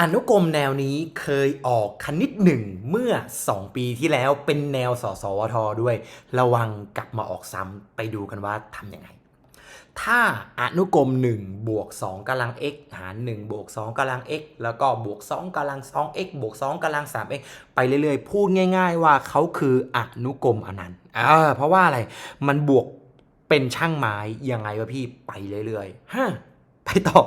อนุกรมแนวนี้เคยออกคณิตหนึ่งเมื่อ 2 ปีที่แล้วเป็นแนวสสวทด้วย ระวังกลับมาออกซ้ำไปดูกันว่าทำยังไง ถ้าอนุกรม1บวก2กำลัง x หาร1บวก2กำลัง x แล้วก็บวก2กำลัง 2x บวก2กำลัง 3x ไปเรื่อยๆ พูดง่าย ๆ ว่าเขาคืออนุกรมอนันต์อ่าเพราะว่าอะไรมันบวกเป็นช่างไม้ยังไงวะพี่ไปเรื่อยๆฮะไปต่อ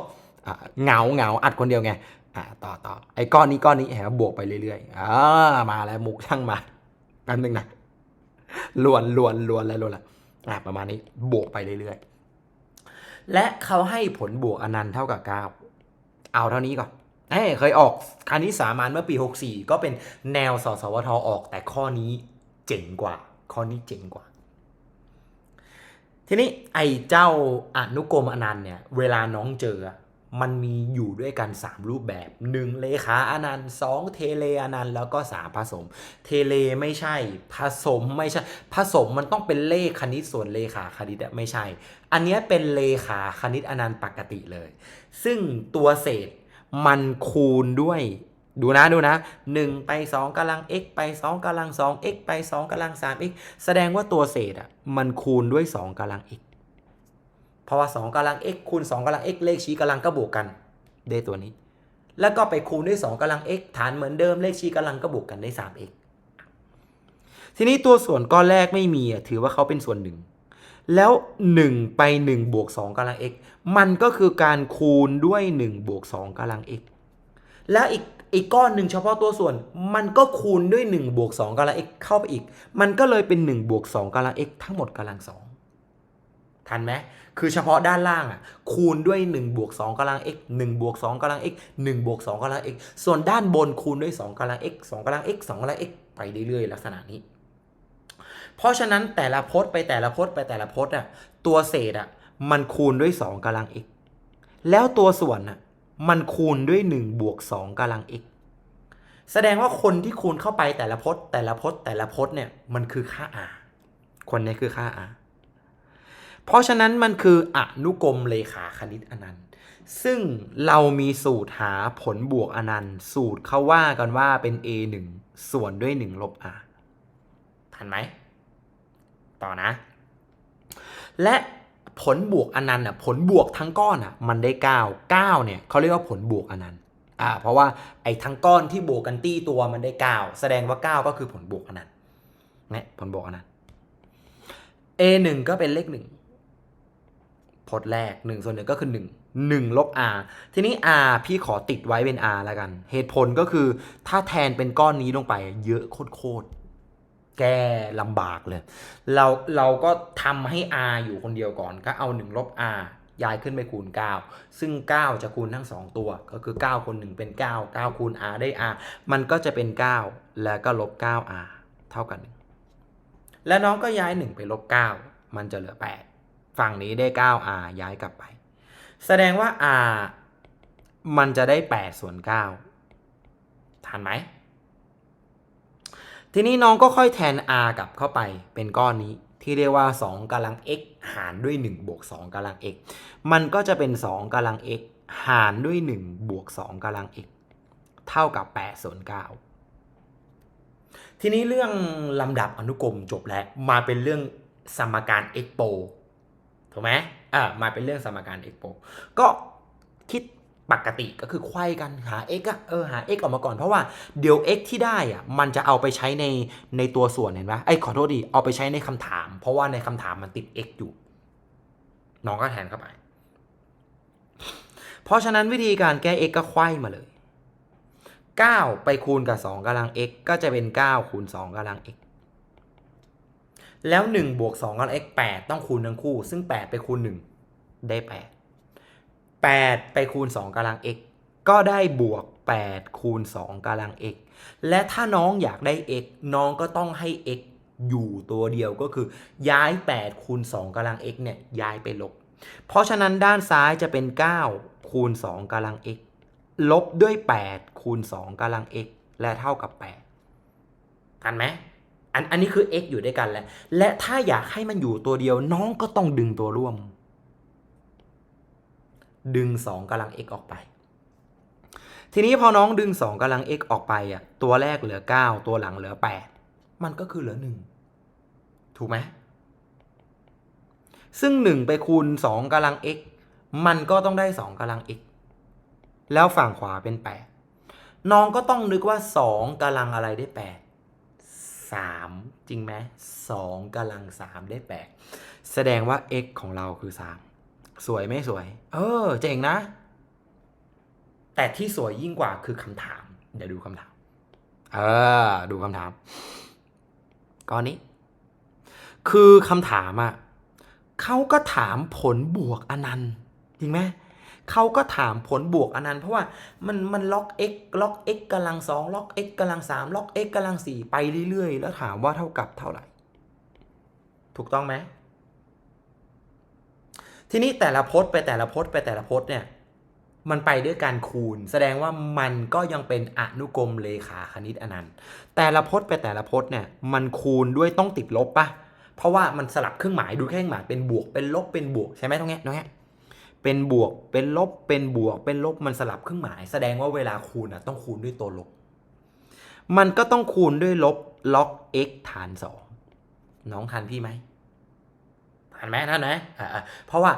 เหงาเหงาอัดคนเดียวไง อ่าต่อต่อไอ้ก้อนนี้ก้อนนี้แหมบวกไปเรื่อยๆอ่ามาแล้วมุกช่างมาแป๊บนึงนะลวนลวนลวนแล้วลวนละอ่าประมาณนี้บวกไปเรื่อยๆ และเขาให้ผลบวกอนันต์เท่ากับ9เอาเท่านี้ก่อนเอ้เคยออกคณิตสามัญเมื่อปี 64 ก็เป็นแนวสสวทออก แต่ข้อนี้เจ๋งกว่า ข้อนี้เจ๋งกว่า ทีนี้ไอ้เจ้าอนุกรมอนันต์เนี่ย เวลาน้องเจอ มันมีอยู่ด้วยกัน 3 รูปแบบ 1 เลขาอนันต์2เทเลอนันต์แล้วก็ 3 ผสม เทเลไม่ใช่ ผสมไม่ใช่ ผสมมันต้องเป็นเลขคณิตส่วนเลขาคณิตไม่ใช่ อันนี้เป็นเลขาคณิตอนันต์ปกติเลย ซึ่งตัวเศษมันคูณด้วยดูนะดูนะ 1 ไป 2กำลัง x ไป 2กำลัง 2x ไป 2กำลัง 3x แสดงว่าตัวเศษอะมันคูณด้วย 2กำลัง x เพราะว่า2กำลัง x คูณ2กำลัง x เลขชี้กำลังก็บวกกันได้ตัวนี้ แล้วก็ไปคูณด้วย2กำลัง x ฐานเหมือนเดิมเลขชี้กำลังก็บวกกันได้ 3x ทีนี้ตัวส่วนก้อนแรกไม่มีถือว่าเขาเป็นส่วนหนึ่งแล้ว 1 ไป 1 บวก 2กำลัง x มันก็คือการคูณด้วย 1 บวก 2กำลัง x แล้วอีกอีกก้อนหนึ่งเฉพาะตัวส่วน มันก็คูณด้วย1บวก2กำลัง x เข้าไปอีก มันก็เลยเป็น1บวก2กำลัง x ทั้งหมดกำลัง2 ทันไหมคือเฉพาะด้านล่างอะคูณด้วย1บวก2กำลัง x 1บวก2กำลัง x 1บวก2กำลัง x ส่วนด้านบนคูณด้วย2กำลัง x 2กำลัง x 2กำลัง x ไปเรื่อยๆ ลักษณะนี้ เพราะฉะนั้นแต่ละพจน์ไปแต่ละพจน์ไปแต่ละพจน์อะตัวเศษอะมันคูณด้วย 2กำลัง x แล้วตัวส่วนอะมันคูณด้วย1บวก2กำลัง x แสดงว่าคนที่คูณเข้าไปแต่ละพจน์แต่ละพจน์แต่ละพจน์เนี่ยมันคือค่า r คนนี้คือค่า r เพราะฉะนั้นมันคืออนุกรมเลขาคณิตอนันต์ ซึ่งเรามีสูตรหาผลบวกอนันต์ สูตรเขาว่ากันว่าเป็น a 1ส่วนด้วย 1 ลบ r ทันไหม ต่อนะ และผลบวกอนันต์อะผลบวกทั้งก้อนอะมันได้ 9 9เนี่ยเขาเรียกว่าผลบวกอนันต์อ่าเพราะว่าไอ้ทั้งก้อนที่บวกกันตี้ตัวมันได้ 9 แสดงว่า 9 ก็คือผลบวกอนันต์เนี่ยผลบวกอนันต์ a 1ก็เป็นเลข1 พจน์แรก1ส่วนหนึ่งก็คือ 1 1 ลบ r ทีนี้ r พี่ขอติดไว้เป็น r แล้วกัน เหตุผลก็คือถ้าแทนเป็นก้อนนี้ลงไปเยอะโคตรแก้ลำบากเลย เราเราก็ทำให้ r อยู่คนเดียวก่อนก็เอา 1 ลบ r ย้ายขึ้นไปคูณ 9 ซึ่ง 9 จะคูณทั้ง 2 ตัว ก็คือ 9คูณ1เป็น 9 9คูณ r ได้ r มันก็จะเป็น 9 แล้วก็ลบ 9r เท่ากัน แล้วน้องก็ย้าย 1 ไปลบ 9 มันจะเหลือ 8 ฝั่งนี้ได้ 9r ย้ายกลับไป แสดงว่า r มันจะได้8ส่วน9ทันไหม ทีนี้น้องก็ค่อยแทน r กลับเข้าไปเป็นก้อนนี้ที่เรียกว่า 2กำลัง x หารด้วย 1 บวก 2กำลัง x มันก็จะเป็น 2กำลัง x หารด้วย 1 บวก 2กำลัง x เท่ากับ8ส่วน9ทีนี้เรื่องลำดับอนุกรมจบแล้ว มาเป็นเรื่องสมการ x โป ถูกไหมอ่ามาเป็นเรื่องสมการ x โปก็คิดปกติก็คือไขว้กันหา x อะเออหา x ออกมาก่อนเพราะว่าเดี๋ยว x ที่ได้อะมันจะเอาไปใช้ในในตัวส่วนเห็นไหมไอ้ขอโทษดิเอาไปใช้ในคำถาม เพราะว่าในคำถามมันติด x อยู่ น้องก็แทนเข้าไป เพราะฉะนั้นวิธีการแก้ x ก็ไขว้มาเลย 9 ไปคูณกับ 2กำลัง x ก็จะเป็น 9 คูณ 2กำลัง x แล้ว1บวก2กำลัง x 8ต้องคูณทั้งคู่ ซึ่ง 8 ไปคูณ 1 ได้ 8 8 ไปคูณ 2กำลัง x ก็ได้บวก 8 คูณ 2กำลัง x และถ้าน้องอยากได้ x น้องก็ต้องให้ x อยู่ตัวเดียวก็คือย้าย 8 คูณ 2กำลัง x เนี่ยย้ายไปลบ เพราะฉะนั้นด้านซ้ายจะเป็น 9 คูณ 2กำลัง x ลบด้วย 8 คูณ 2กำลัง x และเท่ากับ8ทันไหม อันอันนี้คือ x อยู่ด้วยกันแหล้วและถ้าอยากให้มันอยู่ตัวเดียวน้องก็ต้องดึงตัวร่วม ดึง 2กำลัง x ออกไป ทีนี้พอน้องดึง 2กำลัง x ออกไปอะตัวแรกเหลือ 9 ตัวหลังเหลือ 8 มันก็คือเหลือ 1 ถูกไหมซึ่ง 1 ไปคูณ 2กำลัง x มันก็ต้องได้ 2กำลัง x แล้วฝั่งขวาเป็น 8 น้องก็ต้องนึกว่า 2กำลังอะไรได้ 8 3 จริงไหม2กำลัง 3 ได้8แสดงว่า x ของเราคือ 3 สวยไม่สวย เออ เจ๋งนะ แต่ที่สวยยิ่งกว่าคือคำถาม เดี๋ยวดูคำถาม เออ ดูคำถามก้อนนี้ คือคำถามอะเขาก็ถามผลบวกอนันต์จริงไหม เขาก็ถามผลบวกอนันต์เพราะว่ามันมันล็อก x ล็อก x กำลังสองล็อก x กำลังสามล็อก x กำลังสี่ไปเรื่อยๆ แล้วถามว่าเท่ากับเท่าไหร่ ถูกต้องไหมทีนี้แต่ละพจน์ไปแต่ละพจน์ไปแต่ละพจน์เนี่ยมันไปด้วยการคูณ แสดงว่ามันก็ยังเป็นอนุกรมเลขาคณิตอนันต์ แต่ละพจน์ไปแต่ละพจน์เนี่ยมันคูณด้วยต้องติดลบปะเพราะว่ามันสลับเครื่องหมายดูแค่เครื่องหมายเป็นบวกเป็นลบเป็นบวกใช่ไหมตรงเนี้ยตรงเนี้ย เป็นบวก เป็นลบ เป็นบวก เป็นลบ มันสลับเครื่องหมาย แสดงว่าเวลาคูณอะต้องคูณด้วยตัวลบ มันก็ต้องคูณด้วยลบล็อก x ฐานสองน้องทันพี่ไหมทันไหมทันไหมอ่าเพราะว่า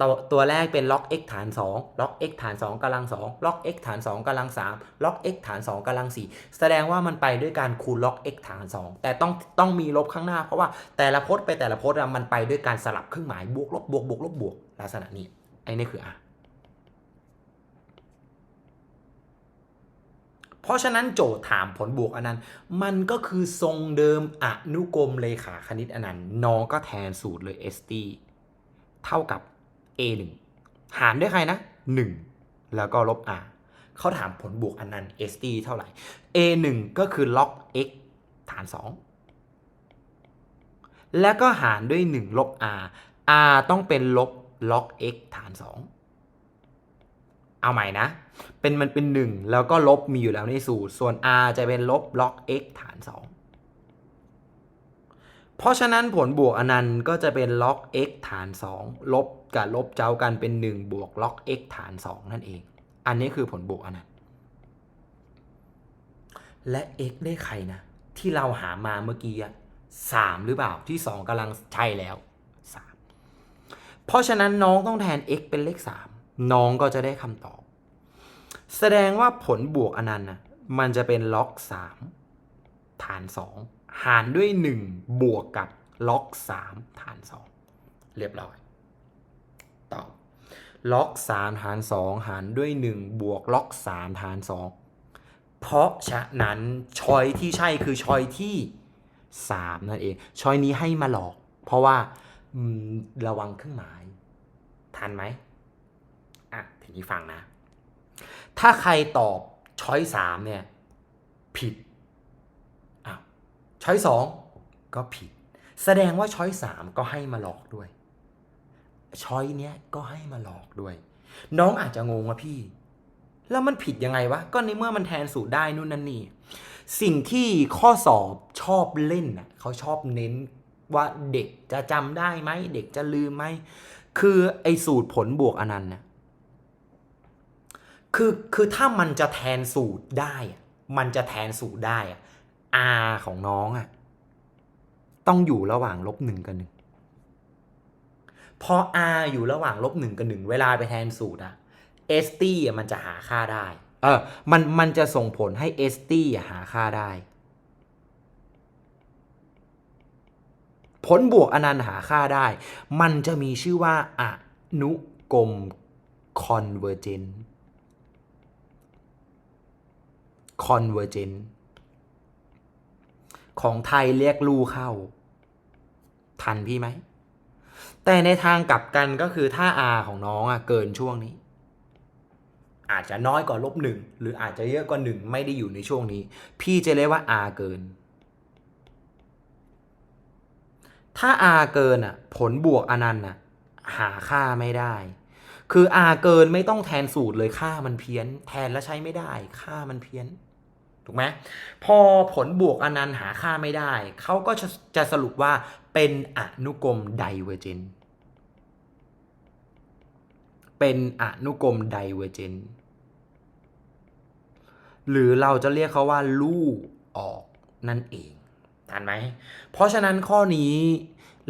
ตัวตัวแรกเป็นล็อก x ฐาน 2 ล็อก x ฐาน 2กำลัง 2 ล็อก x ฐาน 2กำลัง 3 ล็อก x ฐาน 2กำลัง 4 แสดงว่ามันไปด้วยการคูณล็อก x ฐาน 2 แต่ต้องต้องมีลบข้างหน้า เพราะว่าแต่ละพจน์ไปแต่ละพจน์อะมันไปด้วยการสลับเครื่องหมายบวกลบบวกบวกลบบวกลักษณะนี้ ไอ้นี่คือ r เพราะฉะนั้นโจทย์ถามผลบวกอนันต์ มันก็คือทรงเดิมอนุกรมเลขาคณิตอนันต์น้องก็แทนสูตรเลย st เท่ากับ a 1หารด้วยใครนะ 1 แล้วก็ลบ r เขาถามผลบวกอนันต์ st เท่าไหร่ a 1ก็คือล็อก x ฐาน 2 แล้วก็หารด้วย 1 ลบ r r ต้องเป็นลบ ล็อก x ฐาน 2 เอาใหม่นะ เป็นมันเป็น 1 แล้วก็ลบมีอยู่แล้วในสูตร ส่วน r จะเป็นลบล็อก x ฐาน 2 เพราะฉะนั้นผลบวกอนันต์ก็จะเป็นล็อก x ฐาน 2 ลบกับลบเจ้ากันเป็น 1 บวกล็อก x ฐาน 2 นั่นเอง อันนี้คือผลบวกอนันต์ และ x ได้ใครนะ ที่เราหามาเมื่อกี้อะ3หรือเปล่าที่ 2กำลังใช่แล้ว เพราะฉะนั้นน้องต้องแทน x เป็นเลข 3 น้องก็จะได้คำตอบ แสดงว่าผลบวกอนันต์นะมันจะเป็นล็อก 3 ฐาน 2 หารด้วย 1 บวกกับล็อก 3 ฐาน 2 เรียบร้อย ตอบล็อก 3 ฐาน 2 หารด้วย 1 บวกล็อก 3 ฐาน 2 เพราะฉะนั้นชอยที่ใช่คือชอยที่ 3 นั่นเอง ชอยนี้ให้มาหลอก เพราะว่า ระวังเครื่องหมาย ทันไหมอะทีนี้ฟังนะ ถ้าใครตอบช้อยสามเนี่ย ผิดอ้าวช้อยสองก็ผิด แสดงว่าช้อยสามก็ให้มาหลอกด้วย ช้อยเนี้ยก็ให้มาหลอกด้วย น้องอาจจะงงว่าพี่ แล้วมันผิดยังไงวะ ก็ในเมื่อมันแทนสูตรได้นู่นนั่นนี่ สิ่งที่ข้อสอบชอบเล่นน่ะเขาชอบเน้น ว่าเด็กจะจำได้ไหมเด็กจะลืมไหมคือไอ้สูตรผลบวกอนันต์น่ะคือคือถ้ามันจะแทนสูตรได้ มันจะแทนสูตรได้อะ R ของน้องอะต้องอยู่ระหว่างลบหนึ่งกับหนึ่งพอ R อยู่ระหว่างลบหนึ่งกับหนึ่งเวลาไปแทนสูตรอะ st อะมันจะหาค่าได้ เออมันมันจะส่งผลให้ st หาค่าได้ ผลบวกอนันต์หาค่าได้ มันจะมีชื่อว่าอนุกรม convergent convergent ของไทยเรียกลู่เข้า ทันพี่ไหม แต่ในทางกลับกันก็คือถ้า R ของน้องอะเกินช่วงนี้ อาจจะน้อยกว่าลบหนึ่งหรืออาจจะเยอะกว่าหนึ่งไม่ได้อยู่ในช่วงนี้ พี่จะเรียกว่า R เกิน ถ้า R เกินอะผลบวกอนันต์อะหาค่าไม่ได้ คือ R เกินไม่ต้องแทนสูตรเลยค่ามันเพี้ยน แทนแล้วใช้ไม่ได้ ค่ามันเพี้ยนถูกไหมพอผลบวกอนันต์หาค่าไม่ได้ เขาก็จะจะสรุปว่าเป็นอนุกรมไดเวอร์เจนเป็นอนุกรมไดเวอร์เจนหรือเราจะเรียกเขาว่าลู่ออกนั่นเอง ทันไหม เพราะฉะนั้นข้อนี้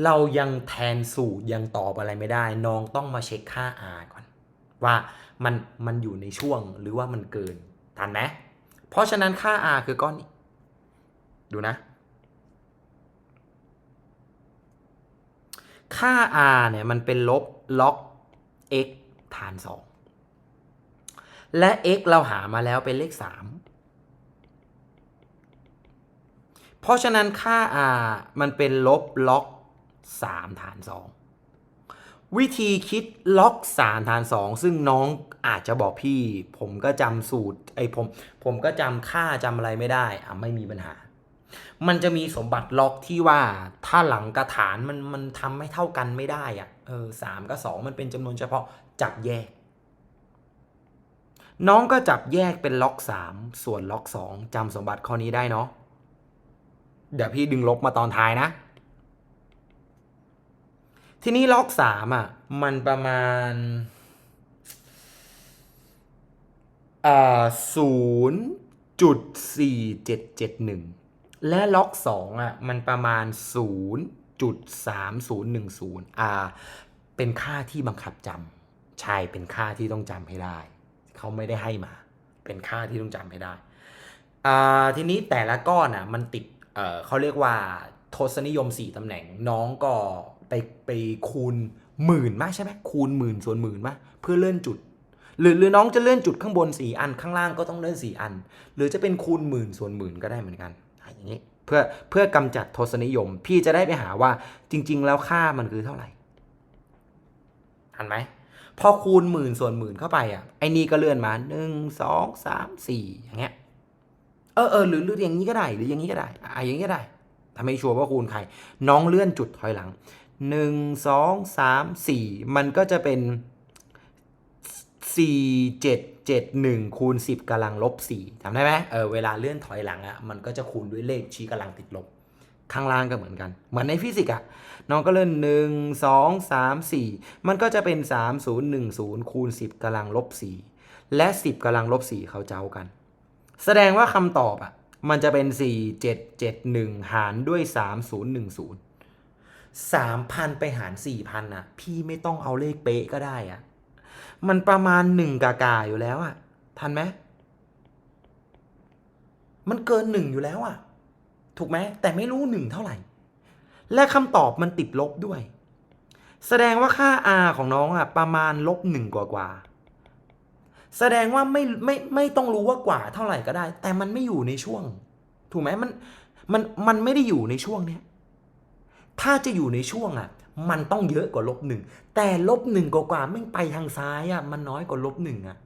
เรายังแทนสูตรยังตอบอะไรไม่ได้ น้องต้องมาเช็คค่า r ก่อน ว่ามันมันอยู่ในช่วงหรือว่ามันเกิน ทันไหม เพราะฉะนั้นค่า r คือก้อนนี้ดูนะ ค่า r เนี่ยมันเป็นลบล็อก x ฐาน 2 และ x เราหามาแล้วเป็นเลข 3 เพราะฉะนั้นค่า r มันเป็นลบล็อก 3 ฐาน 2 วิธีคิดล็อก 3 ฐาน 2 ซึ่งน้องอาจจะบอกพี่ ผมก็จำสูตรไอ้ผม ผมก็จำค่าจำอะไรไม่ได้อะไม่มีปัญหา มันจะมีสมบัติล็อกที่ว่าถ้าหลังกระฐานมันมันทำไม่เท่ากันไม่ได้อะเออสามกับสองมันเป็นจำนวนเฉพาะจับแยก น้องก็จับแยกเป็นล็อกสามส่วนล็อกสองจำสมบัติข้อนี้ได้เนาะ เดี๋ยวพี่ดึงลบมาตอนท้ายนะ ทีนี้ล็อกสามอะ มันประมาณอ่าศูนย์จุดสี่เจ็ดเจ็ดหนึ่งและล็อก2อะ มันประมาณ0.3010อ่าเป็นค่าที่บังคับจำใช่เป็นค่าที่ต้องจำให้ได้ เขาไม่ได้ให้มา เป็นค่าที่ต้องจำให้ได้อ่าทีนี้แต่ละก้อนอะ มันติด เออเขาเรียกว่าทศนิยม 4 ตำแหน่ง น้องก็ไปไปคูณหมื่นมากใช่ไหมคูณหมื่นส่วนหมื่นมากเพื่อเลื่อนจุด หรือหรือน้องจะเลื่อนจุดข้างบน 4 อันข้างล่างก็ต้องเลื่อน 4 อัน หรือจะเป็นคูณหมื่นส่วนหมื่นก็ได้เหมือนกันอย่างนี้เพื่อเพื่อกำจัดทศนิยม พี่จะได้ไปหาว่าจริง ๆ แล้วค่ามันคือเท่าไหร่ทันไหมพอคูณหมื่นส่วนหมื่นเข้าไปอะไอ้นี่ก็เลื่อนมาหนึ่งสองสามสี่อย่างเงี้ย เออเออหรือหรืออย่างนี้ก็ได้ หรืออย่างนี้ก็ได้อะอย่างนี้ก็ได้ถ้าไม่ชัวร์ว่าคูณใคร น้องเลื่อนจุดถอยหลังหนึ่งสองสามสี่มันก็จะเป็นสี่เจ็ดเจ็ดหนึ่งคูณสิบกำลังลบสี่จำได้ไหมเออเวลาเลื่อนถอยหลังอะ่ะมันก็จะคูณด้วยเลขชี้กำลังติดลบ ข้างล่างก็เหมือนกัน เหมือนในฟิสิกส์อะน้องก็เลื่อนหนึ่งสองสามสี่มันก็จะเป็นสามศูนย์หนึ่งศูนย์คูณสิบกำลังลบสี่และสิบกำลังลบสี่เขาเจ้ากัน แสดงว่าคำตอบอะมันจะเป็นสี่เจ็ดเจ็ดหนึ่งหารด้วยสามศูนย์หนึ่งศูนย์สามพันไปหารสี่พันอะ พี่ไม่ต้องเอาเลขเป๊ะก็ได้อะ มันประมาณหนึ่งกากาอยู่แล้วอะ ทันไหมมันเกินหนึ่งอยู่แล้วอะ ถูกไหมแต่ไม่รู้หนึ่งเท่าไหร่ และคำตอบมันติดลบด้วย แสดงว่าค่า r ของน้องอะประมาณลบหนึ่งกว่ากว่า แสดงว่าไม่ไม่ไม่ต้องรู้ว่ากว่าเท่าไหร่ก็ได้ แต่มันไม่อยู่ในช่วง ถูกไหมมันมันมันไม่ได้อยู่ในช่วงเนี้ยถ้าจะอยู่ในช่วงอะ มันต้องเยอะกว่าลบหนึ่งแต่ลบหนึ่งกว่าไม่ไปทางซ้ายอะมันน้อยกว่าลบหนึ่งอะ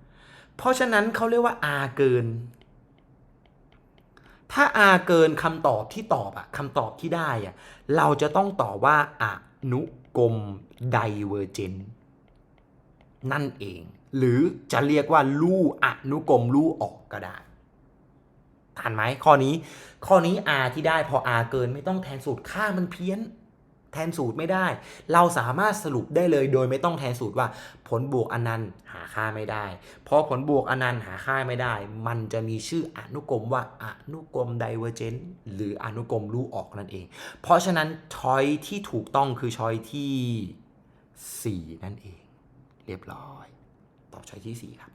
เพราะฉะนั้นเขาเรียกว่า r เกิน ถ้า r เกินคำตอบที่ตอบอะคำตอบที่ได้อะเราจะต้องตอบว่าอนุกรมไดเวอร์เจนนั่นเอง หรือจะเรียกว่าลู่อนุกรมลู่ออกก็ได้ทันไหมข้อนี้ ข้อนี้ r ที่ได้พอ r เกินไม่ต้องแทนสูตรค่ามันเพี้ยน แทนสูตรไม่ได้ เราสามารถสรุปได้เลยโดยไม่ต้องแทนสูตรว่า ผลบวกอนันต์หาค่าไม่ได้เพราะผลบวกอนันต์หาค่าไม่ได้ มันจะมีชื่ออนุกรมว่าอนุกรมไดเวอร์เจนหรืออนุกรมลู่ออกนั่นเอง เพราะฉะนั้นช้อยที่ถูกต้องคือช้อยที่ 4 นั่นเอง เรียบร้อย ตอบช้อยที่ 4 ครับ